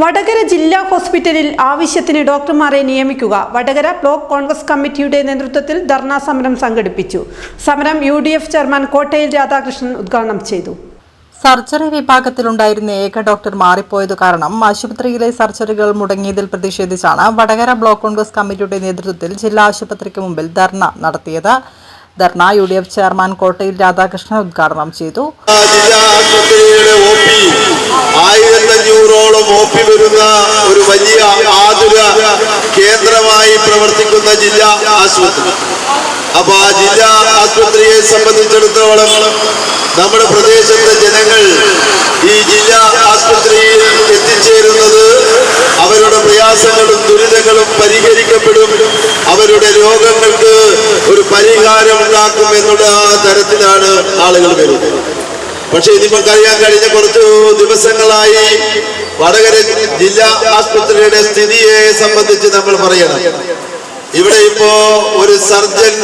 വടകര ജില്ലാ ഹോസ്പിറ്റലിൽ ആവശ്യത്തിന് ഡോക്ടർമാരെ നിയമിക്കുക. വടകര ബ്ലോക്ക് കോൺഗ്രസ് കമ്മിറ്റിയുടെ നേതൃത്വത്തിൽ ധർണാ സമരം സംഘടിപ്പിച്ചു. സമരം U D F chairman Kottayil Radhakrishnan ഉദ്ഘാടനം ചെയ്തു. സർജറി വിഭാഗത്തിലുണ്ടായിരുന്ന ഏക ഡോക്ടർ മാറിപ്പോയത് കാരണം ആശുപത്രിയിലെ സർജറികൾ മുടങ്ങിയതിൽ പ്രതിഷേധിച്ചാണ് വടകര ബ്ലോക്ക് കോൺഗ്രസ് കമ്മിറ്റിയുടെ നേതൃത്വത്തിൽ ജില്ലാ ആശുപത്രിക്ക് മുമ്പിൽ ധർണ നടത്തിയത്. Dharna U D F chairman Kottayil Radhakrishnan ഉദ്ഘാടനം ചെയ്തു ജില്ലാ ആശുപത്രിയുടെ ഒ പി ആയിരത്തഞ്ഞൂറോളം ഒ വരുന്ന ഒരു വലിയ ആതുര കേന്ദ്രമായി പ്രവർത്തിക്കുന്ന ജില്ലാ ആശുപത്രി. അപ്പൊ ആ ജില്ലാ ആശുപത്രിയെ സംബന്ധിച്ചിടത്തോളം നമ്മുടെ പ്രദേശത്തെ ജനങ്ങൾ ഈ ജില്ലാ ആശുപത്രിയിൽ എത്തിച്ചേരുന്നത് അവരുടെ പ്രയാസങ്ങളും ദുരിതങ്ങളും പരിഹരിക്കപ്പെടും. അവരുടെ രോഗങ്ങൾക്ക് ഒരു പരിഹാരം ഉണ്ടാക്കും എന്നുള്ള തരത്തിലാണ് ആളുകൾ വരുന്നത്. പക്ഷെ ഇതിപ്പോ കഴിയാൻ കഴിഞ്ഞ കുറച്ചു ദിവസങ്ങളായി വടകര ജില്ലാ ആശുപത്രിയുടെ സ്ഥിതിയെ സംബന്ധിച്ച് നമ്മൾ പറയണം. ഇവിടെ ഇപ്പോ ഒരു സർജൻ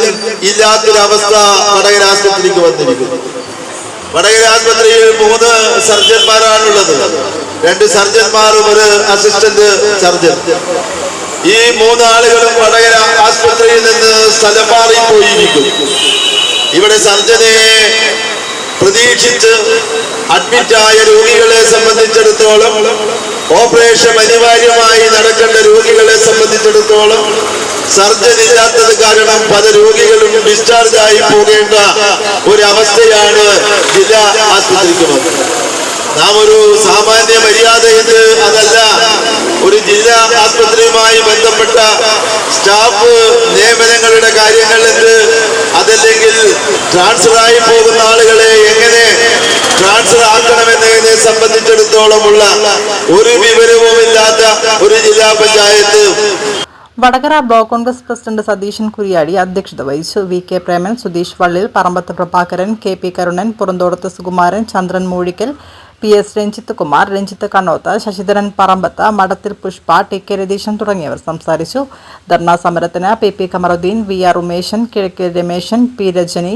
ഇല്ലാത്തൊരവസ്ഥ വടകര ആശുപത്രിക്ക് വന്നിരിക്കുന്നു. വടകര ആശുപത്രിയിൽ മൂന്ന് സർജന്മാരാണുള്ളത്. രണ്ട് സർജന്മാരും ഒരു അസിസ്റ്റന്റ് സർജൻ. ഈ മൂന്നാളുകളും വടകര ആശുപത്രിയിൽ നിന്ന് സ്ഥലം മാറിപ്പോയിരിക്കും ഇവിടെ സർജനെ പ്രതീക്ഷിച്ച് അഡ്മിറ്റായ രോഗികളെ സംബന്ധിച്ചിടത്തോളം ഓപ്പറേഷൻ അനിവാര്യമായി നടക്കേണ്ട രോഗികളെ സംബന്ധിച്ചിടത്തോളം സർജറി ഇല്ലാത്തത് കാരണം പല രോഗികളും ഡിസ്ചാർജ് ആയി പോകേണ്ട ഒരു അവസ്ഥയാണ് ജില്ലാ ആശുപത്രിക്ക് വന്നത്. നാം ഒരു സാമാന്യ മര്യാദ ഇത് അതല്ല ഒരു ജില്ലാ ആശുപത്രിയുമായി ബന്ധപ്പെട്ട സ്റ്റാഫ് നിയമനങ്ങളുടെ കാര്യങ്ങൾ എന്ത്? അതല്ലെങ്കിൽ ട്രാൻസ്ഫർ ആയി പോകുന്ന ആളുകളെ എങ്ങനെ ട്രാൻസ്ഫർ ആക്കണമെന്നതിനെ സംബന്ധിച്ചിടത്തോളമുള്ള ഒരു വിവരവുമില്ലാത്ത ഒരു ജില്ലാ panchayat. Vadakara block Congress president Satheesan Kuriyadi അധ്യക്ഷത വഹിച്ചു. V K Preman Sudheesh Vallil Parambath Prabhakaran K P Karunan Purantodath Sukumaran Chandran Moozhikkal P S Ranjith Kumar Ranjith Kannoth Sasidharan Parambath Madathil Pushpa T K Ratheesan തുടങ്ങിയവർ സംസാരിച്ചു. ധർണാ സമരത്തിന് P P Kamaruddin V R Umeshan Kizhakke Rameshan P Rajani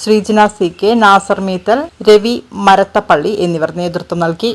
Sreejina C K Nasar Meethal Ravi Marathappally എന്നിവർ നേതൃത്വം നൽകി.